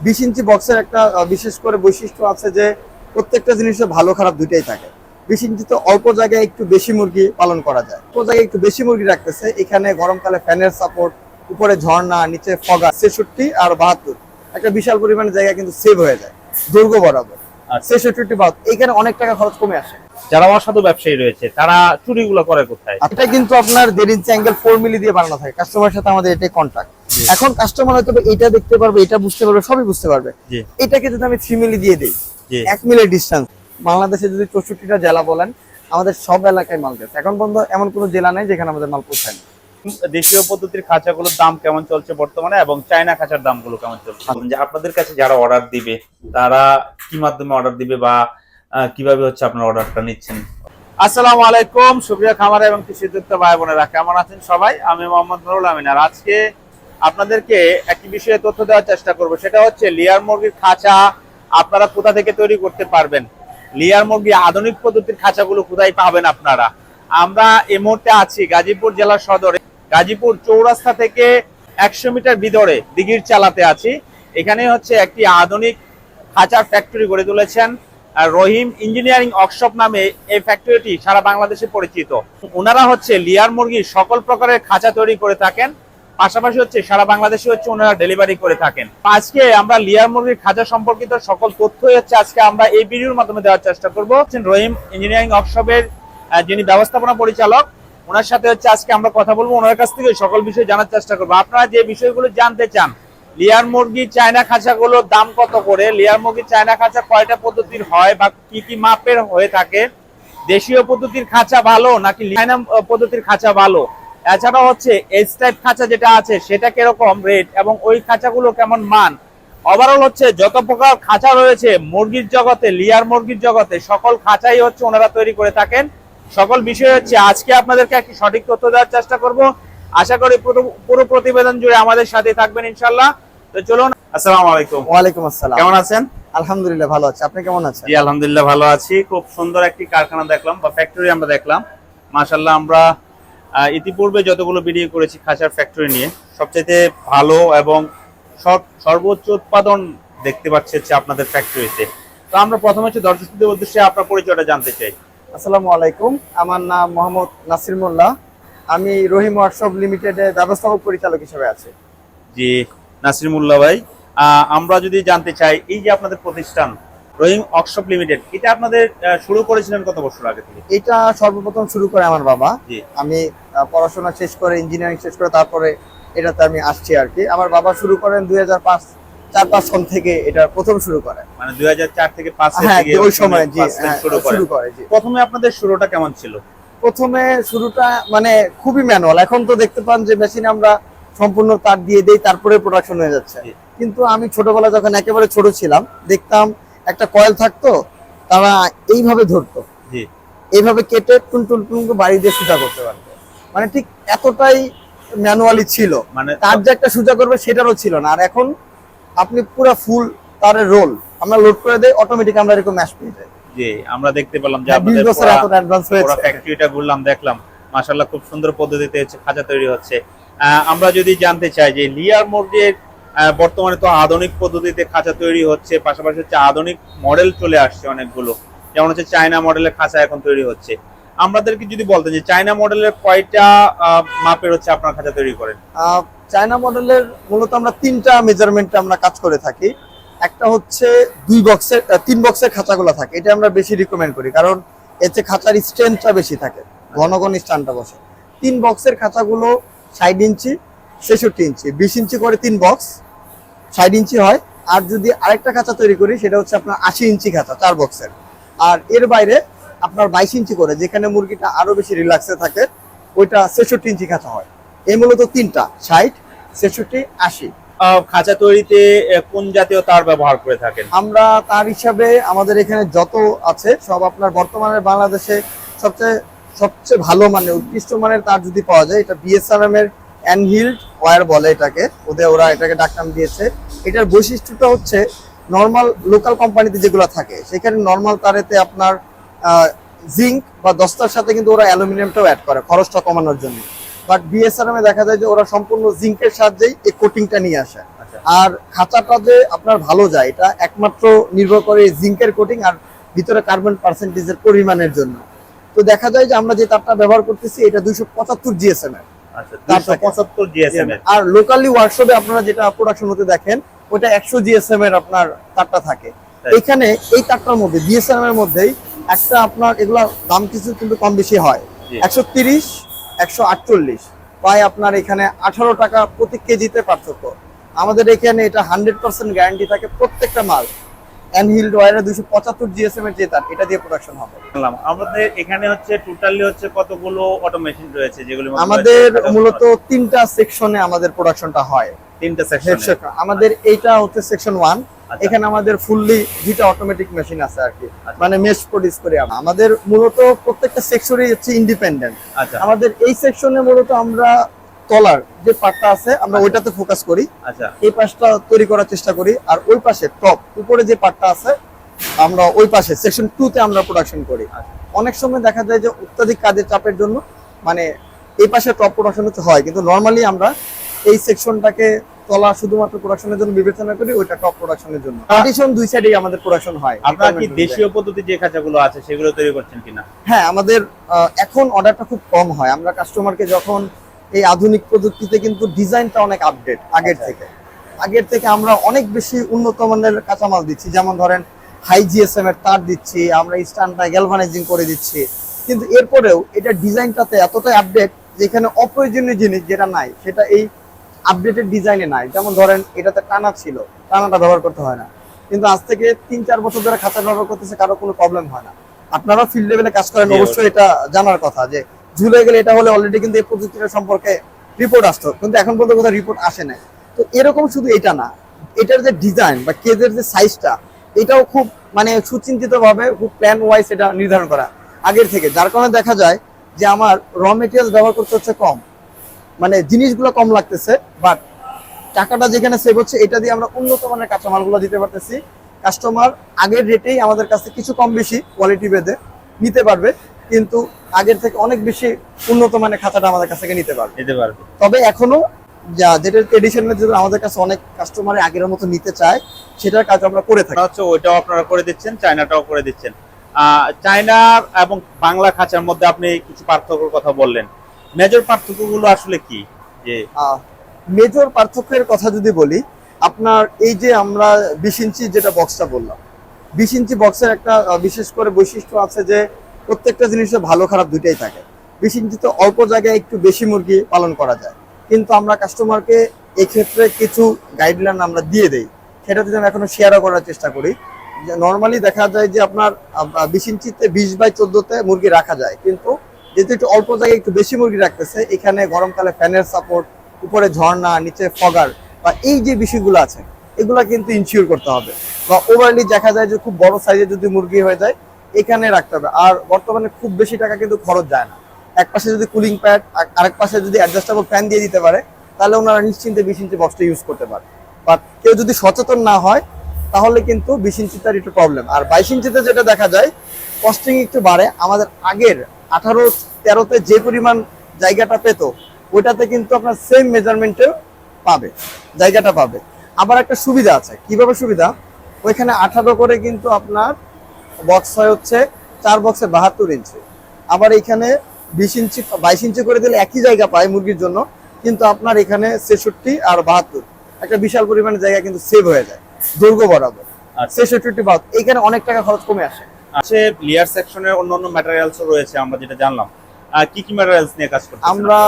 বিশ ইঞ্চি বক্সের একটা বিশেষ করে বৈশিষ্ট্য আছে যে প্রত্যেকটা জিনিসের ভালো খারাপ দুইটাই থাকে। বিশ ইঞ্চিতে অল্প জায়গায় একটু বেশি মুরগি পালন করা যায়। অল্প জায়গায় একটু বেশি মুরগি রাখতেছে এখানে গরমকালে ফ্যানের সাপোর্ট উপরে ঝর্ণা নিচে ফগা ছেষট্টি আর বাহাত্তর। একটা বিশাল পরিমাণে জায়গা কিন্তু সেভ হয়ে যায় দুর্গ বরাবর। আচ্ছা। ছেষট্টি বাহাত্তর এইখানে অনেক টাকা খরচ কমে আসে। যারা অসাধু ব্যবসায়ী রয়েছে তারা চুরিগুলো করে কোথায়? এটা কিন্তু আপনার দেড় ইঞ্চি অ্যাঙ্গেল ফোর মিলি দিয়ে বানানো থাকে কাস্টমারের সাথে আমাদের এটাই কন্ট্যাক্ট এখন কাস্টমার হয়তো এটা দেখতে পারবে এটা বুঝতে পারবে সবই বুঝতে পারবে। এটাকে যদি আমি থ্রি মিলি দিয়ে দিই এক মিলের ডিস্টেন্স বাংলাদেশে যদি চৌষট্টিটা জেলা বলেন আমাদের সব এলাকায় মাল গেছে। এখন পর্যন্ত এমন কোনো জেলা নেই যেখানে আমাদের মাল পৌঁছায়নি দেশীয় পদ্ধতির খাঁচাগুলোর দাম কেমন চলছে বর্তমানে এবং চায়না খাঁচার দামগুলো কেমন চলছে? যে আপনাদের কাছে যারা অর্ডার দিবে তারা কি মাধ্যমে অর্ডার দিবে বা কীভাবে হচ্ছে আপনার অর্ডারটা নিচ্ছেন? আসসালামু আলাইকুম সুপ্রিয় খামার এবং কৃষিযুক্ত ভাই বোনেরা কেমন আছেন সবাই? আমি মোহাম্মদ নুরুল আমিন। আর আজকে আপনাদেরকে একটি বিষয়ে তথ্য দেওয়ার চেষ্টা করব। সেটা হচ্ছে লিয়ার মুরগির খাঁচা আপনারা কোথা থেকে তৈরি করতে পারবেন? লিয়ার মুরগি আধুনিক পদ্ধতির খাঁচাগুলো কোথায় পাবেন আপনারা? আমরা এই মুহূর্তে আছি গাজীপুর জেলার সদরে, গাজীপুর চৌরাস্তা থেকে একশো মিটার ভিতরে দিঘির চালাতে আছি। এখানে হচ্ছে একটি আধুনিক খাঁচার ফ্যাক্টরি গড়ে তুলেছেন রহিম ইঞ্জিনিয়ারিং ওয়ার্কশপ নামে এই ফ্যাক্টরিটি সারা বাংলাদেশে পরিচিত। ওনারা হচ্ছে লিয়ার মুরগির সকল প্রকারের খাঁচা তৈরি করে থাকেন। পাশাপাশি হচ্ছে সারা বাংলাদেশে হচ্ছে ওনারা ডেলিভারি করে থাকেন। আজকে আমরা লিয়ার মুরগির খাঁচা সম্পর্কিত সকল তথ্যই হচ্ছে আজকে আমরা এই ভিডিওর মাধ্যমে দেওয়ার চেষ্টা করব। রহিম ইঞ্জিনিয়ারিং ওয়ার্কশপের যিনি ব্যবস্থাপনা পরিচালক, ওনার সাথে হচ্ছে আজকে আমরা কথা বলব। ওনার কাছ থেকে সকল বিষয় জানার চেষ্টা করব। আপনারা যে বিষয়গুলো জানতে চান, লিয়ার মুরগি চায়না খাঁচাগুলোর দাম কত করে, লিয়ার মুরগি চায়না খাঁচা কয়টা পদ্ধতির হয় বা কি কি মাপের হয়ে থাকে, দেশীয় পদ্ধতির খাঁচা ভালো নাকি চায়না পদ্ধতির খাঁচা ভালো এছাড়া হচ্ছে এস টাইপ খাঁচা যেটা আছে সেটা কীরকম রেট এবং ওই খাঁচাগুলো কেমন মান? ওভারঅল হচ্ছে যত প্রকার খাঁচা রয়েছে মুরগির জগতে লিয়ার মুরগির জগতে সকল খাঁচাই হচ্ছে ওনারা তৈরি করে থাকেন। সকল বিষয় হচ্ছে আজকে আপনাদেরকে একটি সঠিক তথ্য দেওয়ার চেষ্টা করব। আশা করি পুরো- পুরো প্রতিবেদন জুড়ে আমাদের সাথে থাকবেন ইনশাল্লাহ তো চলুন আসসালামু আলাইকুম। ওয়ালাইকুম আসসালাম। কেমন আছেন? আলহামদুলিল্লাহ ভালো আছে। আপনি কেমন আছেন? জি আলহামদুলিল্লাহ ভালো আছি। খুব সুন্দর একটি কারখানা দেখলাম বা ফ্যাক্টরি আমরা দেখলাম। মাশাআল্লাহ আমরা ইতিপূর্বে যতগুলো ভিডিও করেছি খাঁচার ফ্যাক্টরি নিয়ে সবচেয়ে ভালো এবং সব- সর্বোচ্চ উৎপাদন দেখতে পাচ্ছি হচ্ছে আপনাদের ফ্যাক্টরিতে তো আমরা প্রথমে হচ্ছে দর্শকদের উদ্দেশ্যে আপনার পরিচয়টা জানতে চাই। আসসালামু আলাইকুম। আমার নাম মোহাম্মদ নাসির মোল্লা। আমি রহিম ওয়ার্কশপ লিমিটেডের ব্যবস্থাপক পরিচালক হিসেবে আছি। জি নাসির মুল্লা ভাই। আমরা যদি জানতে চাই এই যে আপনাদের প্রতিষ্ঠান রহিম ওয়ার্কশপ লিমিটেড এটা আপনাদের শুরু করেছিলেন কত বছর আগে থেকে? এটা সর্বপ্রথম শুরু করে আমার বাবা। আমি পড়াশোনা শেষ করে ইঞ্জিনিয়ারিং শেষ করে তারপরে এটাতে আমি আসছি আর কি। আমার বাবা শুরু করেন দুই হাজার পাঁচ চার পাঁচ সন থেকে এটা প্রথম শুরু করে। মানে দুই থেকে পাঁচ হ্যাঁ ওই সময় পাঁচ থেকে হ্যাঁ, শুরু করে। প্রথমে আপনাদের শুরুটা কেমন ছিল? প্রথমে শুরুটা মানে খুবই ম্যানুয়াল। এখন তো দেখতে পান যে মেশিনে আমরা সম্পূর্ণ তার দিয়ে দেই তারপরে প্রোডাকশন হয়ে যাচ্ছে। কিন্তু আমি ছোটবেলা যখন একেবারে ছোট ছিলাম দেখতাম একটা কয়েল থাকতো তারা এইভাবে ধরতো। এইভাবে কেটে টুন টুন টুন বাড়ি দিয়ে সুতা করতে পারতো। মানে ঠিক এতটাই ম্যানুয়ালি ছিল। মানে তার যে একটা সুতা করবে সেটারও ছিল না। আর এখন আপনি পুরো ফুল তারের রোল আমরা লোড করে দেই অটোমেটিক আমরা এরকম ম্যাশ পেয়ে যাই। জি আমরা দেখতে পেলাম যে হ্যাঁ, আপনাদের বছর এত অ্যাডভান্স হয়েছে পুরো ফ্যাক্টরিটা ঘুরলাম দেখলাম। মাশাআল্লাহ খুব সুন্দর পদ্ধতিতে হচ্ছে খাঁচা তৈরি হচ্ছে। আহ, আমরা যদি জানতে চাই যে লিয়ার আহ, বর্তমানে তো আধুনিক পদ্ধতিতে খাঁচা তৈরি হচ্ছে, পাশাপাশি হচ্ছে আধুনিক মডেল চলে আসছে অনেকগুলো। যেমন হচ্ছে চায়না মডেলের খাঁচা এখন তৈরি হচ্ছে। আমাদেরকে যদি বলতেন যে চায়না মডেলের কয়টা মাপের হচ্ছে আপনার খাঁচা তৈরি করেন? চায়না মডেলের মূলত আমরা তিনটা মেজারমেন্টে আমরা কাজ করে থাকি। একটা হচ্ছে দুই বক্সের তিন বক্সের খাঁচাগুলো থাকে। এটা আমরা বেশি রিকমেন্ড করি, কারণ এতে খাঁচার স্ট্রেংথটা বেশি থাকে, ঘন ঘন স্ট্যান্ডটা বসে। তিন বক্সের খাঁচাগুলো ষাট ইঞ্চি, ছেষট্টি ইঞ্চি, বিশ ইঞ্চি করে তিন বক্স ষাট ইঞ্চি হয়। আর যদি আরেকটা খাঁচা তৈরি করি সেটা হচ্ছে আপনার আশি ইঞ্চি খাঁচা চার বক্সের। আর এর বাইরে আপনার বাইশ ইঞ্চি করে যেখানে মুরগিটা আরও বেশি রিল্যাক্সে থাকে ওইটা ছেষট্টি ইঞ্চি খাঁচা হয়। এই মূলত তিনটা ষাট ছেষট্টি আশি। খাঁচা তৈরিতে কোন জাতীয় তার ব্যবহার করে থাকেন? আমরা তার হিসাবে আমাদের এখানে যত আছে সব আপনার বর্তমানে বাংলাদেশে সবচেয়ে সবচেয়ে ভালো মানে উৎকৃষ্ট মানের তার যদি পাওয়া যায় এটা বিএসআরএম এর অ্যানহিল্ড ওয়ার বলে এটাকে। ওদের ওরা এটাকে ডাকনাম দিয়েছে। এটার বৈশিষ্ট্যটা হচ্ছে নর্মাল লোকাল কোম্পানিতে যেগুলো থাকে সেখানে নর্মাল তারেতে আপনার জিঙ্ক বা দস্তার সাথে কিন্তু ওরা অ্যালুমিনিয়ামটাও অ্যাড করে খরচটা কমানোর জন্য। বাট বিএসআরএম এ দেখা যায় যে ওরা সম্পূর্ণ জিঙ্কের সাহায্যেই এই কোটিংটা নিয়ে আসে। আচ্ছা। আর খাঁচাটা যে আপনার ভালো যায় এটা একমাত্র নির্ভর করে জিঙ্কের কোটিং আর ভিতরে কার্বন পার্সেন্টেজের পরিমাণের জন্য। তো দেখা যায় যে আমরা যে তারটা ব্যবহার করতেছি এটা দুইশো পঁচাত্তর জিএসএম এর। আচ্ছা আর লোকালি ওয়ার্কশপে আপনারা যেটা প্রোডাকশন হতে দেখেন ওটা একশো জিএসএম এর আপনার তারটা থাকে। এখানে এই তারটার মধ্যে জিএসএম এর মধ্যেই একটা আপনার এগুলা দাম কিছু কিন্তু কম বেশি হয়। একশো তিরিশ একশো আটচল্লিশ। প্রায় আপনার এখানে আঠারো টাকা প্রতি কেজিতে পার্থক্য। আমাদের এখানে এটা হান্ড্রেড পার্সেন্ট গ্যারান্টি থাকে প্রত্যেকটা মাল। অ্যানহিল্ড ওয়ারের দুইশো পঁচাত্তর জিএসএম এর যে তার এটা দিয়ে প্রোডাকশন হবে। আমাদের এখানে হচ্ছে টোটালি হচ্ছে কতগুলো অটোমেশন রয়েছে যেগুলো আমাদের মূলত তিনটা সেকশনে আমাদের প্রোডাকশনটা হয়। তিনটা সেকশন আমাদের এইটা হচ্ছে সেকশন ওয়ান আচ্ছা। এখানে আমাদের ফুললি দুইটা অটোমেটিক মেশিন আছে আর কি। আচ্ছা। মানে মেশ প্রডিউস করে আমরা। আমাদের মূলত প্রত্যেকটা সেকশনই হচ্ছে ইন্ডিপেন্ডেন্ট আচ্ছা। আমাদের এই সেকশনে মূলত আমরা তলার যে পার্টটা আছে আমরা ওইটাতে ফোকাস করি। আচ্ছা। এই পাশটা তৈরি করার চেষ্টা করি। আর ওই পাশে টপ উপরে যে পার্টটা আছে আমরা ওই পাশে সেকশন টু তে আমরা প্রোডাকশন করি। আচ্ছা। অনেক সময় দেখা যায় যে অত্যাধিক কাজের চাপের জন্য মানে এই পাশে টপ প্রোডাকশন হচ্ছে হয় কিন্তু নর্মালি আমরা এই সেকশনটাকে তলা শুধুমাত্র প্রোডাকশনের জন্য বিবেচনা করি ওইটা টপ প্রোডাকশনের জন্য। পার্টিশন দুই সাইডেই আমাদের প্রোডাকশন হয়। আপনারা কি দেশীয় পদ্ধতি যে খাঁচাগুলো আছে সেগুলো তৈরি করছেন কিনা? হ্যাঁ আমাদের এখন অর্ডারটা খুব কম হয়। আমরা কাস্টমারকে যখন এই আধুনিক প্রযুক্তিতে কিন্তু ডিজাইনটা অনেক আপডেট আগের আচ্ছা। থেকে। আগের থেকে আমরা অনেক বেশি উন্নত মানের কাঁচামাল দিচ্ছি। যেমন ধরেন হাই জিএসএম এর তার দিচ্ছি আমরা স্ট্যান্ডটা গ্যালভানাইজিং করে দিচ্ছি। কিন্তু এরপরেও এটা ডিজাইনটাতে এতটাই আপডেট যেখানে অপ্রয়োজনীয় জিনিস যেটা নাই সেটা এই আপডেটেড ডিজাইনে নাই। যেমন ধরেন এটাতে টানা ছিল টানাটা ব্যবহার করতে হয় না। কিন্তু আজ থেকে তিন চার বছর ধরে খাঁচা ব্যবহার করতেছে কারও কোনো প্রবলেম হয় না। আপনারা ফিল্ড লেভেলে কাজ করেন অবশ্যই। এটা জানার কথা যে ঝুলে গেলে এটা হলে অলরেডি কিন্তু এই প্রযুক্তিটা সম্পর্কে রিপোর্ট আসতো। কিন্তু এখন পর্যন্ত কোথাও রিপোর্ট আসে নাই। তো এরকম শুধু এটা না, এটার যে ডিজাইন বা কেজের যে সাইজটা এটাও খুব মানে সুচিন্তিত ভাবে খুব প্ল্যান ওয়াইজ এটা নির্ধারণ করা। আগের থেকে যার কারণে দেখা যায় যে আমার র মেটেরিয়াল ব্যবহার করতে হচ্ছে কম। মানে জিনিসগুলো কম লাগতেছে বাট টাকাটা যেখানে সেভ হচ্ছে, এটা দিয়ে আমরা উন্নত মানের কাঁচামালগুলো দিতে পারতেছি। কাস্টমার আগের রেটেই আমাদের কাছে কিছু কম বেশি কোয়ালিটি বেঁধে নিতে পারবে। কিন্তু আগের থেকে অনেক বেশি উন্নত মানের খাঁচাটা আমাদের কাছ থেকে নিতে পারবে। নিতে পারবে। তবে এখনও যা যেটা ট্রেডিশনাল যেটা আমাদের কাছে অনেক কাস্টমার আগের মতো নিতে চায় সেটার কাজ আমরা করে থাকি। হচ্ছে ওইটাও আপনারা করে দিচ্ছেন চায়নাটাও করে দিচ্ছেন। আহ, চায়না এবং বাংলা খাঁচার মধ্যে আপনি কিছু পার্থক্যের কথা বললেন। মেজর পার্থক্যগুলো আসলে কি? যে মেজর পার্থক্যের কথা যদি বলি আপনার এই যে আমরা বিশ ইঞ্চি যেটা বক্সটা বললাম বিশ ইঞ্চি বক্সের একটা বিশেষ করে বৈশিষ্ট্য আছে যে প্রত্যেকটা জিনিসের ভালো খারাপ দুটাই থাকে। বিশ ইঞ্চিতে অল্প জায়গায় একটু বেশি মুরগি পালন করা যায়। কিন্তু আমরা কাস্টমারকে এক্ষেত্রে কিছু গাইডলাইন আমরা দিয়ে দেই। সেটা যদি আমি এখনও শেয়ারও করার চেষ্টা করি। নর্মালি দেখা যায় যে আপনার বিশ ইঞ্চিতে বিশ বাই চোদ্দতে মুরগি রাখা যায়। কিন্তু যেহেতু একটু অল্প জায়গায় একটু বেশি মুরগি রাখতেছে, এখানে গরমকালে ফ্যানের সাপোর্ট উপরে ঝর্ণা, নিচে ফগার বা এই যে বিষয়গুলো আছে, এগুলা কিন্তু ইনশিওর করতে হবে। বা ওভারলি দেখা যায় যে খুব বড় সাইজে যদি মুরগি হয়ে যায় এখানে রাখতে হবে। আর বর্তমানে খুব বেশি টাকা কিন্তু খরচ যায় না। এক পাশে যদি কুলিং প্যাড আরেক পাশে যদি অ্যাডজাস্টেবল ফ্যান দিয়ে দিতে পারে, তাহলে ওনারা নিশ্চিন্তে বিশ ইঞ্চি বক্সটা ইউজ করতে পারে বাট কেউ যদি সচেতন না হয়, তাহলে কিন্তু বিশ ইঞ্চিটার একটু প্রবলেম আর বাইশ ইঞ্চিতে যেটা দেখা যায় কস্টিং একটু বাড়ে। আমাদের আগের আঠারো, তেরোতে যে পরিমাণ জায়গাটা পেতো, ওইটাতে কিন্তু আপনার সেম মেজারমেন্টেও পাবে, জায়গাটা পাবে। আবার একটা সুবিধা আছে। কীভাবে সুবিধা? ওইখানে আঠারো করে কিন্তু আপনার বক্স হয় হচ্ছে চার বক্সে বাহাত্তর ইঞ্চি আবার এখানে বিশ ইঞ্চি বাইশ ইঞ্চি করে দিলে একই জায়গা পায় মুরগির জন্য কিন্তু আপনার এখানে ছেষট্টি আর বাহাত্তর। একটা বিশাল পরিমাণে জায়গা কিন্তু সেভ হয়ে যায় দৈর্ঘ্য বরাবর। আচ্ছা। ছেষট্টি বাহাত্তর এখানে অনেক টাকা খরচ কমে আসে। আছে লেয়ার সেকশনের অন্যান্য ম্যাটেরিয়ালসও রয়েছে আমরা যেটা জানলাম। কি কি ম্যাটেরিয়ালস নিয়ে কাজ করতে আমরা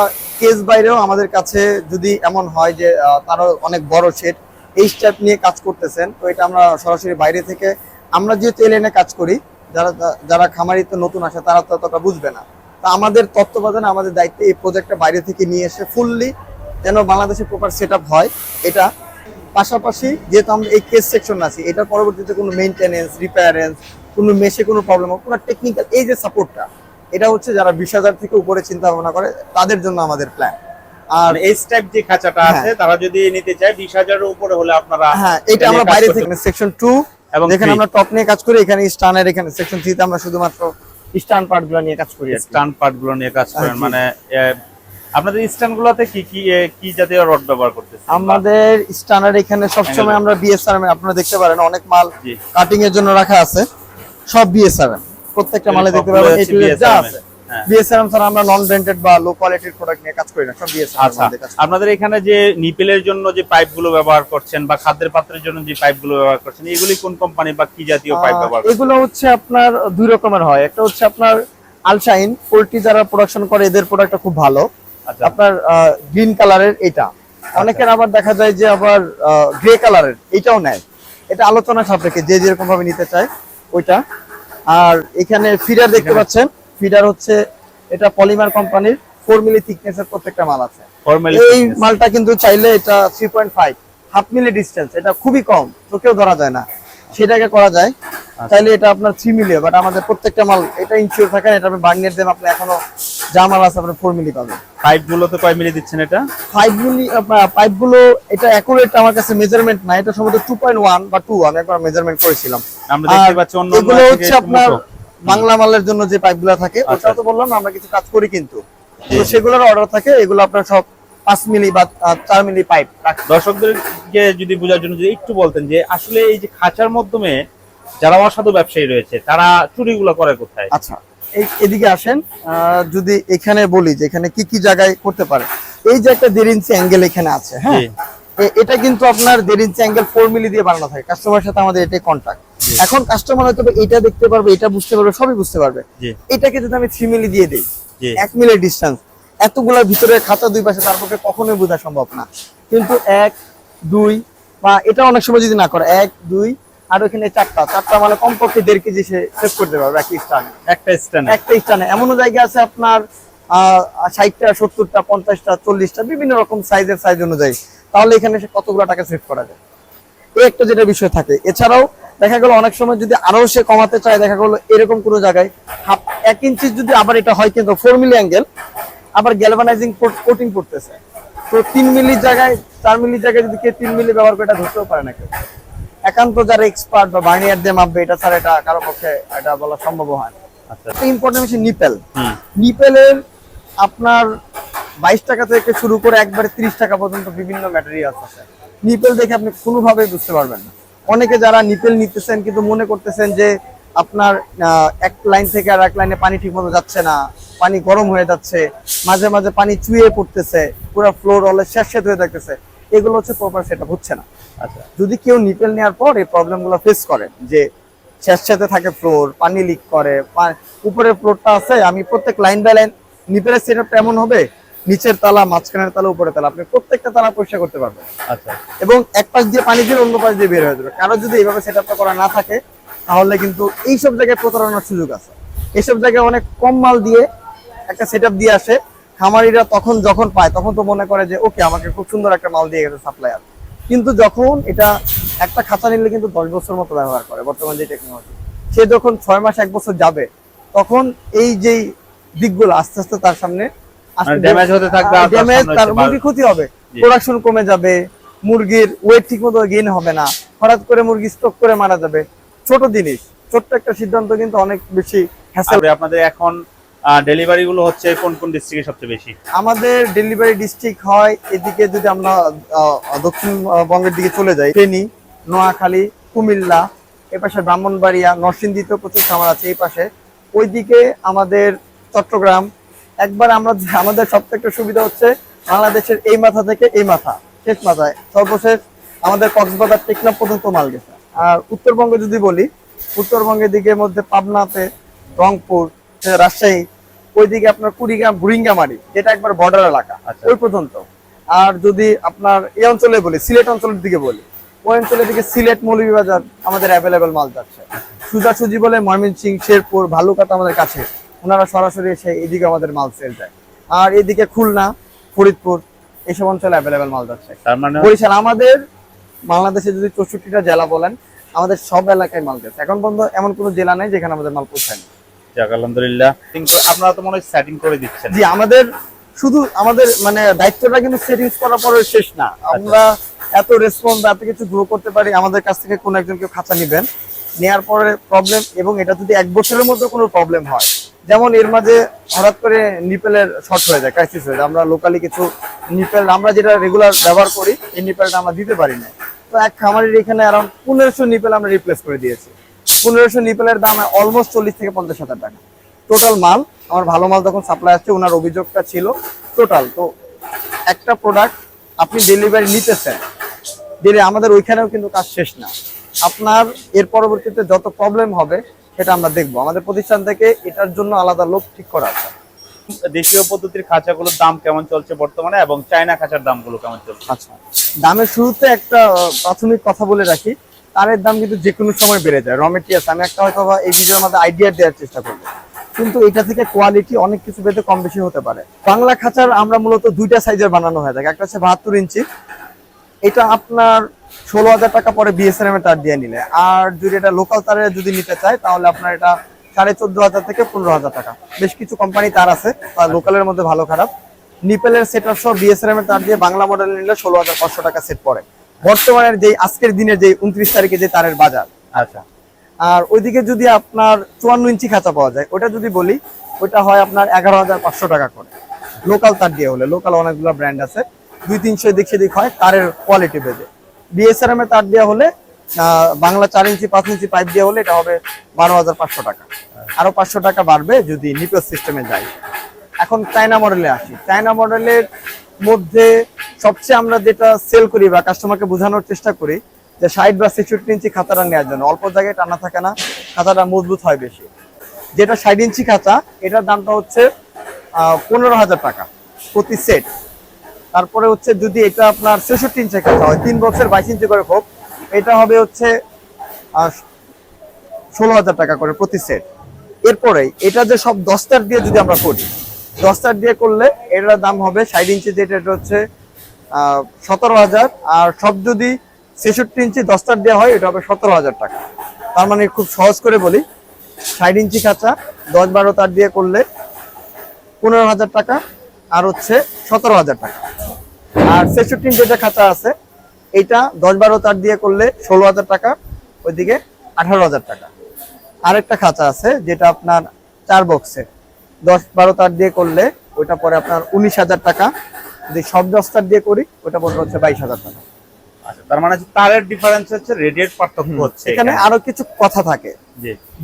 কেস বাইরেও আমাদের কাছে যদি এমন হয় যে তারও অনেক বড় সেট এই স্টেপ নিয়ে কাজ করতেছেন তো এটা আমরা সরাসরি বাইরে থেকে আমরা যে এনে কাজ করি যারা যারা খামারিতে নতুন আসে তারা তো ততটা বুঝবে না। তা আমাদের তত্ত্বাবধানে আমাদের দায়িত্বে এই প্রজেক্টটা বাইরে থেকে নিয়ে এসে ফুললি যেন বাংলাদেশে প্রপার সেট হয় এটা পাশাপাশি যেহেতু আমরা এই কেস সেকশন আছি এটার পরবর্তীতে কোনো মেনটেনেন্স রিপেয়ারেন্স কোনো মেশে কোনো প্রবলেম হোক কোনো টেকনিক্যাল এই যে সাপোর্টটা এটা হচ্ছে যারা বিশ হাজার থেকে উপরে চিন্তা ভাবনা করে তাদের জন্য আমাদের প্ল্যান আর আর এই স্টেপ যে খাঁচাটা আছে তারা যদি নিতে চায় বিশ হাজারের উপরে হলে আপনারা হ্যাঁ এটা আমরা বাইরে থেকে সেকশন টু এবং three। আমরা টপ নিয়ে কাজ করি এখানে স্টানের এখানে সেকশন থ্রিতে আমরা শুধুমাত্র স্টান পার্টগুলো নিয়ে কাজ করি স্টান পার্টগুলো নিয়ে কাজ করেন মানে আপনাদের স্ট্যান্ড গুলোতে কি কি কি জাতীয় রড ব্যবহার করতেছেন? আমাদের স্ট্যান্ডার্ড এখানে সবসময় আমরা বিএসআরএম আপনারা দেখতে পারেন অনেক মাল কাটিং এর জন্য রাখা আছে সব বিএসআরএম প্রত্যেকটা মালে দেখতে পাবেন to যা আছে। বিএসআরএম ছাড়া আমরা নন ব্র্যান্ডেড বা লো কোয়ালিটির প্রোডাক্ট নিয়ে কাজ করি না সব বিএসআরএম আচ্ছা। আপনাদের এখানে যে নিপেলের জন্য যে পাইপগুলো ব্যবহার করছেন বা খাদ্যের পাত্রের জন্য যে পাইপগুলো ব্যবহার করছেন এগুলি কোন কোম্পানি বা কি জাতীয় পাইপ ব্যবহার এগুলো হচ্ছে আপনার দুই রকমের হয়। একটা হচ্ছে আপনার আলশাইন পোল্ট্রি যারা প্রোডাকশন করে এদের প্রোডাক্টটা খুব ভালো। আচ্ছা। আপনার গ্রিন কালারের এটা অনেকের আবার দেখা যায় যে আবার গ্রে কালারের এটাও নেয়। এটা আলোচনা সাপেক্ষে যে যেরকম ভাবে নিতে চায় ওইটা। আর এখানে ফিডার দেখতে পাচ্ছেন ফিডার হচ্ছে এটা পলিমার কোম্পানির ফোর মিলি থিকনেসের প্রত্যেকটা মাল আছে। এই মালটা কিন্তু চাইলে এটা three point five half milli distance এটা খুবই কম চোখেও ধরা যায় না। সেটাকে করা যায়। চাইলে এটা আপনার থ্রি মিলি বাট আমাদের প্রত্যেকটা মাল এটা ইনশিওর থাকে এটা আপনি বার্নিয়ার দেন আপনি এখনও যা মাল আছে আপনি ফোর মিলি পাবেন। পাইপ গুলোতে কয় মিলি দিচ্ছেন এটা? ফাইভ মিলি পাইপগুলো এটা অ্যাকুরেট আমার কাছে মেজারমেন্ট না এটা সম্ভবত টু পয়েন্ট ওয়ান বা টু আমি একবার মেজারমেন্ট করেছিলাম। আমরা দেখতে পাচ্ছি অন্য এগুলো হচ্ছে আপনার বাংলা মালের জন্য যে পাইপগুলো থাকে আচ্ছা। ওটাও তো বললাম আমরা কিছু কাজ করি কিন্তু। তো সেগুলোর অর্ডার থাকে এগুলো আপনার সব পাঁচ মিলি বা চার মিলি পাইপ দর্শকদেরকে যদি বোঝার জন্য যদি একটু বলতেন যে আসলে এই যে খাঁচার মাধ্যমে যারা অসাধু ব্যবসায়ী রয়েছে তারা চুরিগুলো করে কোথায়? আচ্ছা এই এদিকে আসেন আহ, যদি এখানে বলি যে এখানে কি কি জায়গায় করতে পারে। এই যে একটা দেড় ইঞ্চি অ্যাঙ্গেল এখানে আছে হ্যাঁ? এটা কিন্তু আপনার দেড় ইঞ্চি অ্যাঙ্গেল ফোর মিলি দিয়ে বানানো থাকে। কাস্টমারের সাথে আমাদের এটাই কন্ট্যাক্ট এখন কাস্টমার হয়তো এটা দেখতে পারবে এটা বুঝতে পারবে সবই বুঝতে পারবে। এটাকে যদি আমি থ্রি মিলি দিয়ে দিই এক মিলের ডিস্টেন্স এতগুলোর ভিতরে খাতা দুই পাশে তার পক্ষে কখনোই বোঝা সম্ভব না। কিন্তু এক দুই বা এটা অনেক সময় যদি না করে এক দুই আর ওখানে চারটা চারটা মানে কমপক্ষে দেড় কেজি সে সেভ করতে পারবে একই স্টানে একটা স্ট্যান্ড একটা স্টানে এমনও জায়গা আছে আপনার আহ ষাটটা সত্তরটা পঞ্চাশটা চল্লিশটা বিভিন্ন রকম সাইজের সাইজ অনুযায়ী। তাহলে এখানে সে কতগুলো টাকা সেভ করা যায়? এই একটা যেটা বিষয় থাকে। এছাড়াও দেখা গেল অনেক সময় যদি আরও সে কমাতে চায় দেখা গেলো এরকম কোনো জায়গায় হাফ এক ইঞ্চি যদি আবার এটা হয় কিন্তু ফোর মিলি অ্যাঙ্গেল আবার গ্যালভানাইজিং কোটিং করতেছে তো তিন মিলির জায়গায় চার মিলির জায়গায় যদি কেউ তিন মিলি ব্যবহার করে এটা ধরতেও পারে না কেউ। একান্ত যারা এক্সপার্ট বা বার্নিয়ার দিয়ে মাপবে এটা ছাড়া এটা কারও পক্ষে এটা বলা সম্ভব হয় না। আচ্ছা। ইম্পর্টেন্ট হচ্ছে নিপেল নিপেলের আপনার বাইশ টাকা থেকে শুরু করে একবারে তিরিশ টাকা পর্যন্ত বিভিন্ন ম্যাটেরিয়াল আছে। নিপেল দেখে আপনি কোনোভাবেই বুঝতে পারবেন না। অনেকে যারা নিপেল নিতেছেন কিন্তু মনে করতেছেন যে আপনার এক লাইন থেকে আর এক লাইনে পানি ঠিক মতো যাচ্ছে না পানি গরম হয়ে যাচ্ছে মাঝে মাঝে পানি চুয়ে পড়তেছে পুরো ফ্লোর হলে শেষ হয়ে থাকতেছে এগুলো হচ্ছে প্রপার সেটা হচ্ছে না। আচ্ছা। যদি কেউ নিপেল নেওয়ার পর এই প্রবলেমগুলো ফেস করে যে স্যাঁতস্যাঁতে থাকে ফ্লোর পানি লিক করে উপরের ফ্লোরটা আছে আমি প্রত্যেক লাইন বাই লাইন নিপেলের সেটআপটা এমন হবে নিচের তালা মাঝখানের তালা উপরে তালা। আপনি প্রত্যেকটা তালা পরিষ্কার করতে পারবেন। আচ্ছা। এবং এক পাশ দিয়ে পানি দিয়ে অন্য পাশ দিয়ে বের হয়ে যাবে। কারও যদি এইভাবে সেটআপটা করা না থাকে তাহলে কিন্তু এইসব জায়গায় প্রতারণার সুযোগ আছে। এইসব জায়গায় অনেক কম মাল দিয়ে একটা সেটআপ দিয়ে আসে। খামারিরা তখন যখন পায় তখন তো মনে করে যে ওকে আমাকে খুব সুন্দর একটা মাল দিয়ে গেছে সাপ্লায়ার কিন্তু যখন এটা একটা খাঁচা নিলে কিন্তু দশ বছর মতো ব্যবহার করে বর্তমান যে টেকনোলজি সে যখন ছয় মাস এক বছর যাবে তখন এই যেই দিকগুলো আস্তে আস্তে তার সামনে মানে হতে থাকবে ড্যামেজ তার মুরগি ক্ষতি হবে। প্রোডাকশন কমে যাবে মুরগির ওয়েট ঠিক মতো গেইন হবে না। হঠাৎ করে মুরগি স্টক করে মারা যাবে। ছোট জিনিস ছোট্ট একটা সিদ্ধান্ত কিন্তু অনেক বেশি হ্যাসেল আপনাদের এখন ডেলিভারি গুলো হচ্ছে কোন কোন ডিস্ট্রিক্টে সবচেয়ে বেশি? আমাদের ডেলিভারি ডিস্ট্রিক্ট হয় এদিকে যদি আমরা দক্ষিণবঙ্গের দিকে চলে যাই ফেনী নোয়াখালী কুমিল্লা এ পাশে ব্রাহ্মণবাড়িয়া নরসিংদীতেও প্রচুর খামার আছে এই পাশে। ওইদিকে আমাদের চট্টগ্রাম একবার আমরা আমাদের সবথেকে একটা সুবিধা হচ্ছে বাংলাদেশের এই মাথা থেকে এই মাথা শেষ মাথায় সর্বশেষ আমাদের কক্সবাজার টেকনাফ পর্যন্ত মাল গেছে। আর উত্তরবঙ্গে যদি বলি উত্তরবঙ্গের দিকের মধ্যে পাবনাতে রংপুর রাজশাহী ওইদিকে আপনার কুড়িগ্রাম বুড়িঙ্গামারি যেটা একবার বর্ডার এলাকা আচ্ছা। ওই পর্যন্ত। আর যদি আপনার এই অঞ্চলে বলি সিলেট অঞ্চলের দিকে বলি ওই অঞ্চলের দিকে সিলেট মৌলভীবাজার আমাদের অ্যাভেলেবেল মাল যাচ্ছে। সুজাসুজি বলে ময়মনসিং শেরপুর ভালুকাটা আমাদের কাছে। ওনারা সরাসরি এসে এদিকে আমাদের মাল সেল যায় আর এদিকে খুলনা ফরিদপুর এইসব অঞ্চলে অ্যাভেলেবেল মাল যাচ্ছে। মানে বরিশাল আমাদের বাংলাদেশে যদি চৌষট্টিটা জেলা বলেন আমাদের সব এলাকায় মাল যাচ্ছে। এখন পর্যন্ত এমন কোনো জেলা নেই যেখানে আমাদের মাল পৌঁছায়নি আলহামদুলিল্লাহ। আপনারা তো মনে হয় সেটিং করে দিচ্ছেন। জি আমাদের শুধু আমাদের মানে দায়িত্বটা কিন্তু সেটিংস করার পরে শেষ না। আমরা এত রেসপন্স এত কিছু গ্রো করতে পারি আমাদের কাছ থেকে কোনো একজন কেউ খাঁচা নিবেন। নেয়ার পরে প্রবলেম এবং এটা যদি এক বছরের মধ্যে কোনো প্রবলেম হয় যেমন এর মাঝে হঠাৎ করে নিপেলের শর্ট হয়ে যায় ক্রাইসিস হয়ে যায়। আমরা লোকালি কিছু নিপেল, আমরা যেটা রেগুলার ব্যবহার করি, এই নিপেলটা আমরা দিতে পারি না। তো এক খামারের এখানে অ্যারাউন্ড পনেরোশো নিপেল আমরা রিপ্লেস করে দিয়েছি। পনেরোশো নিপেলের দাম অলমোস্ট চল্লিশ থেকে পঞ্চাশ হাজার টাকা। টোটাল মাল, আমার ভালো মাল তখন সাপ্লাই আসছে, ওনার অভিযোগটা ছিল টোটাল তো একটা প্রোডাক্ট আপনি ডেলিভারি নিতেছেন, দিলে আমাদের ওইখানেও কিন্তু কাজ শেষ না। আপনার এর পরবর্তীতে যত প্রবলেম হবে সেটা আমরা দেখব। আমাদের প্রতিষ্ঠান থেকে এটার জন্য আলাদা লোক ঠিক করা আছে। দেশীয় পদ্ধতির খাঁচাগুলোর দাম কেমন চলছে বর্তমানে এবং চায়না খাঁচার দামগুলো কেমন চলছে? আচ্ছা। দামের শুরুতে একটা প্রাথমিক কথা বলে রাখি তারের দাম কিন্তু যে কোনো সময় বেড়ে যায়। র মেটেরিয়ালস আমি একটা হয়তো বা এই ভিডিওর মধ্যে আইডিয়া দেওয়ার চেষ্টা করব। কিন্তু এটা থেকে কোয়ালিটি অনেক কিছু পেতে কম বেশি হতে পারে। বাংলা খাঁচার আমরা মূলত দুইটা সাইজের বানানো হয়ে থাকে। একটা হচ্ছে বাহাত্তর ইঞ্চি। এটা আপনার ষোলো হাজার টাকা পরে বিএসএনএম এর তার দিয়ে নিলে। আর যদি এটা লোকাল তারে যদি নিতে চায় তাহলে আপনার এটা সাড়ে চোদ্দ হাজার থেকে পনেরো হাজার টাকা। বেশ কিছু কোম্পানি তার আছে তার লোকালের মধ্যে ভালো খারাপ। নিপেলের সেটার সহ বিএসএনএম এর তার দিয়ে বাংলা মডেল নিলে ষোলো হাজার পাঁচশো টাকা সেট পড়ে। বর্তমানের যে আজকের দিনের যে উনত্রিশ তারিখে যে তারের বাজার। আচ্ছা। আর ওইদিকে যদি আপনার চুয়ান্ন ইঞ্চি খাঁচা পাওয়া যায় ওটা যদি বলি ওটা হয় আপনার এগারো হাজার পাঁচশো টাকা করে। লোকাল তার দিয়ে হলে লোকাল অনেকগুলো ব্র্যান্ড আছে। দুই তিনশো এদিক সেদিক হয় তারের কোয়ালিটি বেঁধে বিএসআরএম এর তার দেওয়া হলে বাংলা চার ইঞ্চি, পাঁচ ইঞ্চি পাইপ দেওয়া হলে এটা হবে বারো হাজার পাঁচশো টাকা। আরও পাঁচশো টাকা বাড়বে যদি নিপেল সিস্টেমে যায়। এখন চায়না মডেলে আসি। চায়না মডেলের মধ্যে সবচেয়ে আমরা যেটা সেল করি বা কাস্টমারকে বোঝানোর চেষ্টা করি, যে ষাট বা ছেষট্টি ইঞ্চি খাতাটা নেওয়ার জন্য। অল্প জায়গায় টানা থাকে না, খাতাটা মজবুত হয় বেশি। যেটা ষাট ইঞ্চি খাতা, এটার দামটা হচ্ছে পনেরো হাজার টাকা প্রতি সেট তারপরে হচ্ছে যদি এটা আপনার ছেষট্টি ইঞ্চি খাতা হয়, তিন বক্সের বাইশ ইঞ্চি করে হোক এটা হবে হচ্ছে ষোলো হাজার টাকা করে প্রতি সেট। এরপরে এটা যে সব দশটার দিয়ে যদি আমরা করি দশটার দিয়ে করলে এটার দাম হবে ষাট ইঞ্চি, যেটা এটা হচ্ছে সতেরো হাজার। আর সব যদি ছেষট্টি ইঞ্চি দশটার দেওয়া হয়, এটা হবে সতেরো হাজার টাকা। তার মানে খুব সহজ করে বলি, ষাট ইঞ্চি কাঁচা, দশ বারো তার দিয়ে করলে পনেরো হাজার টাকা আর হচ্ছে সতেরো হাজার টাকা। আর ছেষট্টি যেটা খাঁচা আছে এইটা দশ বারো তার দিয়ে করলে ষোলো হাজার টাকা ওইদিকে আঠারো হাজার টাকা। আরেকটা খাঁচা আছে যেটা আপনার চার বক্সের দশ বারো তার দিয়ে করলে ওইটা পরে আপনার উনিশ হাজার টাকা। যদি সব দশ তার দিয়ে করি ওটা পরে হচ্ছে বাইশ হাজার টাকা। আচ্ছা তার মানে তারের ডিফারেন্স হচ্ছে রেডিয়েট পার্থক্য হচ্ছে এখানে আরও কিছু কথা থাকে।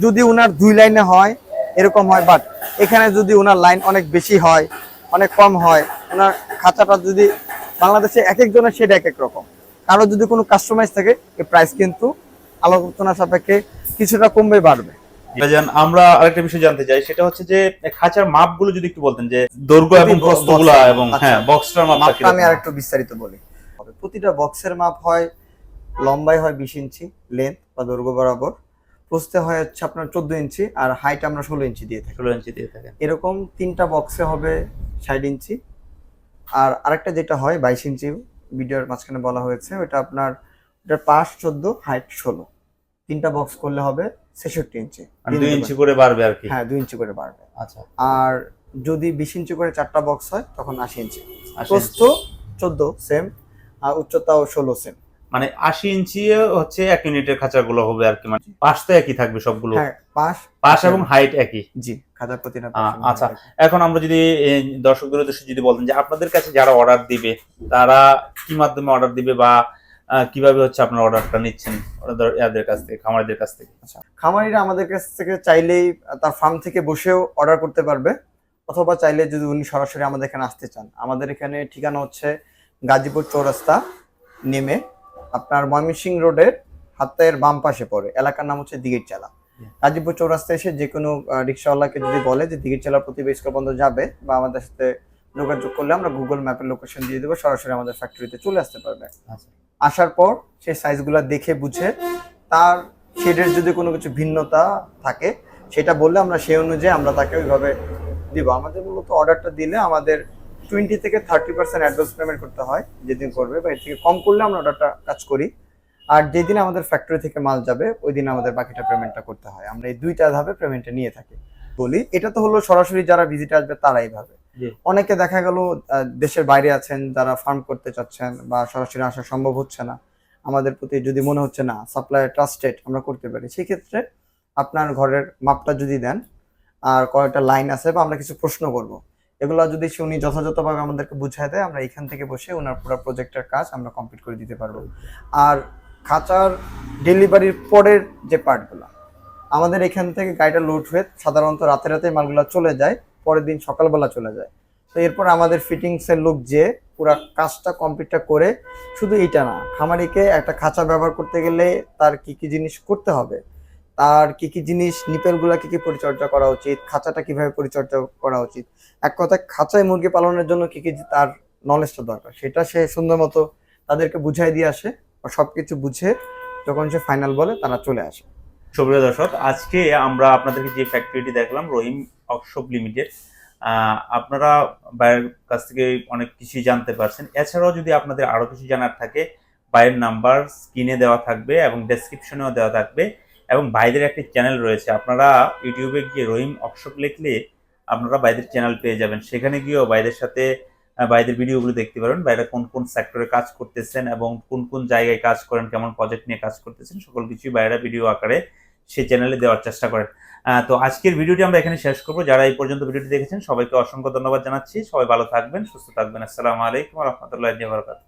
যদি উনার দুই লাইনে হয় এরকম হয় বাট এখানে যদি উনার লাইন অনেক বেশি হয় অনেক কম হয়। ওনার খাঁচাটা যদি বাংলাদেশে এক একজনের সেটা এক এক রকম। কারও যদি কোনো কাস্টমাইজ থাকে এই প্রাইস কিন্তু আলোচনা সাপেক্ষে কিছুটা কমবে বাড়বে। আমরা আরেকটা বিষয় জানতে চাই সেটা হচ্ছে যে খাঁচার মাপগুলো যদি একটু বলতেন যে দৈর্ঘ্য এবং box- এবং আচ্ছা। হ্যাঁ বক্সটার মাপটা আমি আরেকটু বিস্তারিত বলি। প্রতিটা বক্সের মাপ হয় লম্বাই হয় বিশ ইঞ্চি লেন্থ বা দৈর্ঘ্য বরাবর। প্রস্থে হয় হচ্ছে আপনার চোদ্দ ইঞ্চি আর হাইট আমরা ষোলো ইঞ্চি দিয়ে থাকি। ষোলো ইঞ্চি দিয়ে থাকেন। এরকম তিনটা বক্সে হবে ষাট ইঞ্চি। আর আরেকটা যেটা হয় বাইশ ইঞ্চি ভিডিওর মাঝখানে বলা হয়েছে ওটা আপনার ওটার পাশ চোদ্দ হাইট ষোলো। তিনটা বক্স করলে হবে ছেষট্টি ইঞ্চি। দুই ইঞ্চি করে বাড়বে আর কি? হ্যাঁ দুই ইঞ্চি করে বাড়বে। আচ্ছা। আর যদি বিশ ইঞ্চি করে চারটা বক্স হয় তখন আশি ইঞ্চি। প্রস্থ চোদ্দ সেম আর উচ্চতাও ষোলো সেম মানে আশি ইঞ্চি হচ্ছে এক ইউনিটের খাঁচাগুলো হবে আর কি মানে পাশ তো একই থাকবে সবগুলো। হ্যাঁ পাশ পাশ এবং হাইট একই। জি খাতার প্রতিটা আচ্ছা। এখন আমরা যদি দর্শকদের উদ্দেশ্যে যদি বলতেন যে আপনাদের কাছে যারা অর্ডার দিবে তারা কি মাধ্যমে অর্ডার দিবে বা কীভাবে হচ্ছে আপনার অর্ডারটা নিচ্ছেন? এদের কাছ থেকে খামারিদের কাছ থেকে। আচ্ছা খামারিরা আমাদের কাছ থেকে চাইলেই তার ফার্ম থেকে বসেও অর্ডার করতে পারবে অথবা চাইলে যদি উনি সরাসরি আমাদের এখানে আসতে চান। আমাদের এখানে ঠিকানা হচ্ছে গাজীপুর চৌরাস্তা নেমে আপনার ময়মনসিং রোডের হাতের বাম পাশে পড়ে এলাকার নাম হচ্ছে দিঘির চালা। গাজীপুর চৌরাস্তা এসে যে কোনো রিক্সাওয়ালাকে যদি বলে যে দিঘির চালার প্রতি স্কুল বন্ধ যাবে বা আমাদের সাথে যোগাযোগ করলে আমরা গুগল ম্যাপের লোকেশন দিয়ে দেবো সরাসরি আমাদের ফ্যাক্টরিতে চলে আসতে পারবে আচ্ছা। আসার পর সেই সাইজগুলো দেখে বুঝে তার শেডের যদি কোনো কিছু ভিন্নতা থাকে সেটা বললে আমরা সেই অনুযায়ী আমরা তাকে ওইভাবে দিব আমাদের মূলত অর্ডারটা দিলে আমাদের টোয়েন্টি থেকে থার্টি পার্সেন্ট অ্যাডভান্স পেমেন্ট করতে হয় যেদিন করবে বা এর থেকে কম করলে আমরা অর্ডারটা কাজ করি। আর যেদিন আমাদের ফ্যাক্টরি থেকে মাল যাবে ওই দিন আমাদের বাকিটা পেমেন্টটা করতে হয়। আমরা এই দুইটা ধাপে পেমেন্টটা নিয়ে থাকি। বলি এটা তো হলো সরাসরি যারা ভিজিটে আসবে তারাই ভাবে। অনেকে দেখা গেল দেশের বাইরে আছেন যারা ফার্ম করতে চাচ্ছেন বা সরাসরি আসা সম্ভব হচ্ছে না। আমাদের প্রতি যদি মনে হচ্ছে না সাপ্লাই ট্রাস্টেড আমরা করতে পারি। সেক্ষেত্রে আপনার ঘরের মাপটা যদি দেন আর কয়েকটা লাইন আছে বা আমরা কিছু প্রশ্ন করব। এগুলো যদি উনি যথাযথভাবে আমাদেরকে বুঝায় দেয়, আমরা এখান থেকে বসে ওনার পুরো প্রজেক্টের কাজ আমরা কমপ্লিট করে দিতে পারব। আর খাঁচার ডেলিভারির পরের যে পার্টগুলো আমাদের এখান থেকে গাড়িটা লোড হয়ে সাধারণত রাতে রাতে মালগুলো চলে যায়, পরের দিন সকালবেলা চলে যায়। তো এরপর আমাদের ফিটিংসের লোক যে, পুরো কাজটা কমপ্লিটটা করে, শুধু এইটা না, খামারিকে একটা খাঁচা ব্যবহার করতে গেলে তার কি কি জিনিস করতে হবে তার কি কি জিনিস, নিপেলগুলা কি কি পরিচর্যা করা উচিত, খাঁচাটা কীভাবে পরিচর্যা করা উচিত? এক কথায়, খাঁচায় মুরগি পালনের জন্য কি কি তার নলেজটা দরকার? সেটা সে সুন্দর মতো তাদেরকে বুঝাই দিয়ে আসে আর সবকিছু বুঝে যখন সে ফাইনাল বলে, তারা চলে আসে। সুপ্রিয় দর্শক, আজকে আমরা আপনাদেরকে যে ফ্যাক্টরিটি দেখলাম, রহিম ওয়ার্কশপ লিমিটেড আপনারা বাইরের কাছ থেকে অনেক কিছুই জানতে পারছেন। এছাড়াও যদি আপনাদের আরও কিছু জানার থাকে বাইরের নাম্বার স্ক্রিনে দেওয়া থাকবে এবং ডেসক্রিপশনেও দেওয়া থাকবে। এবং বাইরের একটি চ্যানেল রয়েছে। আপনারা ইউটিউবে গিয়ে রহিম ওয়ার্কশপ লিখলে আপনারা বাইরের চ্যানেল পেয়ে যাবেন। সেখানে গিয়েও বাইরের সাথে আহ, বাইরের ভিডিওগুলো দেখতে পারেন। বাইরে কোন কোন সেক্টরে কাজ করতেছেন এবং কোন কোন জায়গায় কাজ করেন কেমন প্রজেক্ট নিয়ে কাজ করতেছেন সকল কিছুই বাইরে ভিডিও আকারে সে চ্যানেলে দেওয়ার চেষ্টা করেন। তো আজকের ভিডিওটি আমরা এখানে শেষ করব। যারা এই পর্যন্ত ভিডিওটি দেখেছেন সবাইকে অসংখ্য ধন্যবাদ জানাচ্ছি। সবাই ভালো থাকবেন সুস্থ থাকবেন। আসসালামু আলাইকুম রহমতুল্লাহ